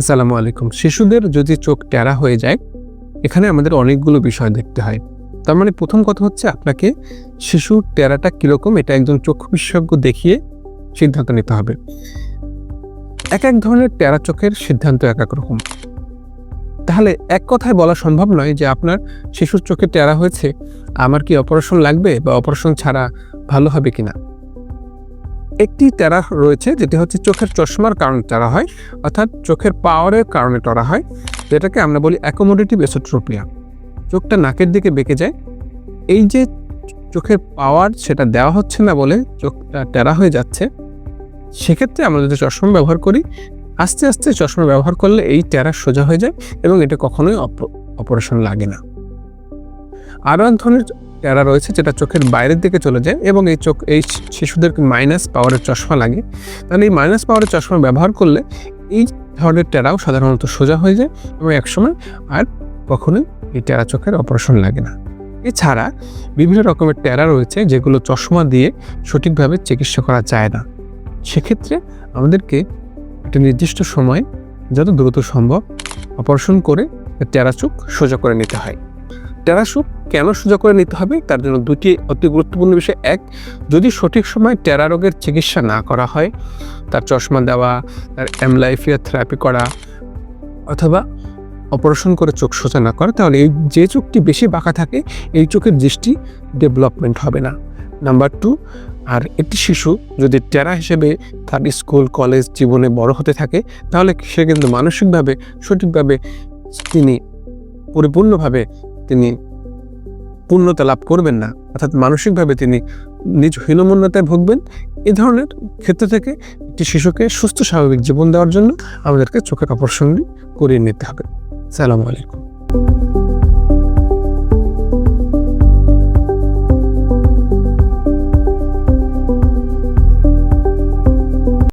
আসসালামু আলাইকুম। শিশুদের যদি চোখ ট্যারা হয়ে যায়, এখানে আমাদের অনেকগুলো বিষয় দেখতে হয়। তার মানে প্রথম কথা হচ্ছে আপনাকে শিশুর টেরাটা কীরকম, এটা একজন চক্ষু বিশেষজ্ঞ দেখিয়ে সিদ্ধান্ত নিতে হবে। এক এক ধরনের টেরা চোখের সিদ্ধান্ত এক এক রকম। তাহলে এক কথায় বলা সম্ভব নয় যে আপনার শিশুর চোখে ট্যারা হয়েছে, আমার কি অপারেশন লাগবে বা অপারেশন ছাড়া ভালো হবে কিনা। একটি টেরা রয়েছে যেটি হচ্ছে চোখের চশমার কারণে টেরা হয়, অর্থাৎ চোখের পাওয়ারের কারণে টরা হয়, যেটাকে আমরা বলি অ্যাকোমোডেটিভ এসোট্রোপিয়া চোখটা নাকের দিকে বেঁকে যায়। এই যে চোখের পাওয়ার সেটা দেওয়া হচ্ছে না বলে চোখটা টেরা হয়ে যাচ্ছে, সেক্ষেত্রে আমরা যদি চশমা ব্যবহার করি, আস্তে আস্তে চশমা ব্যবহার করলে এই টেরা সোজা হয়ে যায় এবং এটা কখনোই অপারেশন লাগে না। আরও এক ধরনের টেরা রয়েছে যেটা চোখের বাইরের দিকে চলে যায় এবং এই চোখ, এই শিশুদের মাইনাস পাওয়ারের চশমা লাগে। তাহলে এই মাইনাস পাওয়ারের চশমা ব্যবহার করলে এই ধরনের টেরাও সাধারণত সোজা হয়ে যায় এবং একসময় আর কখনোই এই টেরা চোখের অপারেশন লাগে না। এছাড়া বিভিন্ন রকমের টেরা রয়েছে যেগুলো চশমা দিয়ে সঠিকভাবে চিকিৎসা করা যায় না। সেক্ষেত্রে আমাদেরকে একটা নির্দিষ্ট সময় যত দ্রুত সম্ভব অপারেশন করে টেরা চোখ সোজা করে নিতে হয়। টেরা চোখ কেন সোজা করে নিতে হবে? তার জন্য দুটি অতি গুরুত্বপূর্ণ বিষয়। এক, যদি সঠিক সময় টেরা রোগের চিকিৎসা না করা হয়, তার চশমা দেওয়া, তার এমলাইফিয়া থেরাপি করা, অথবা অপারেশন করে চোখ সোজা না করা, তাহলে এই যে চোখটি বেশি বাঁকা থাকে, এই চোখের দৃষ্টি ডেভেলপমেন্ট হবে না। নাম্বার টু, আর একটি শিশু যদি টেরা হিসেবে তার স্কুল, কলেজ জীবনে বড় হতে থাকে, তাহলে সে কিন্তু মানসিকভাবে, সঠিকভাবে তিনি পরিপূর্ণভাবে তিনি পূর্ণতা লাভ করবেন না, অর্থাৎ মানসিকভাবে তিনি নিজ হীনমন্যতায় ভুগবেন, এ ধরনের ক্ষেত্র থেকে একটি শিশুকে সুস্থ স্বাভাবিক জীবন দেওয়ার জন্য আমাদেরকে চোখের অপারেশন করিয়ে নিতে হবে। সালামু আলাইকুম।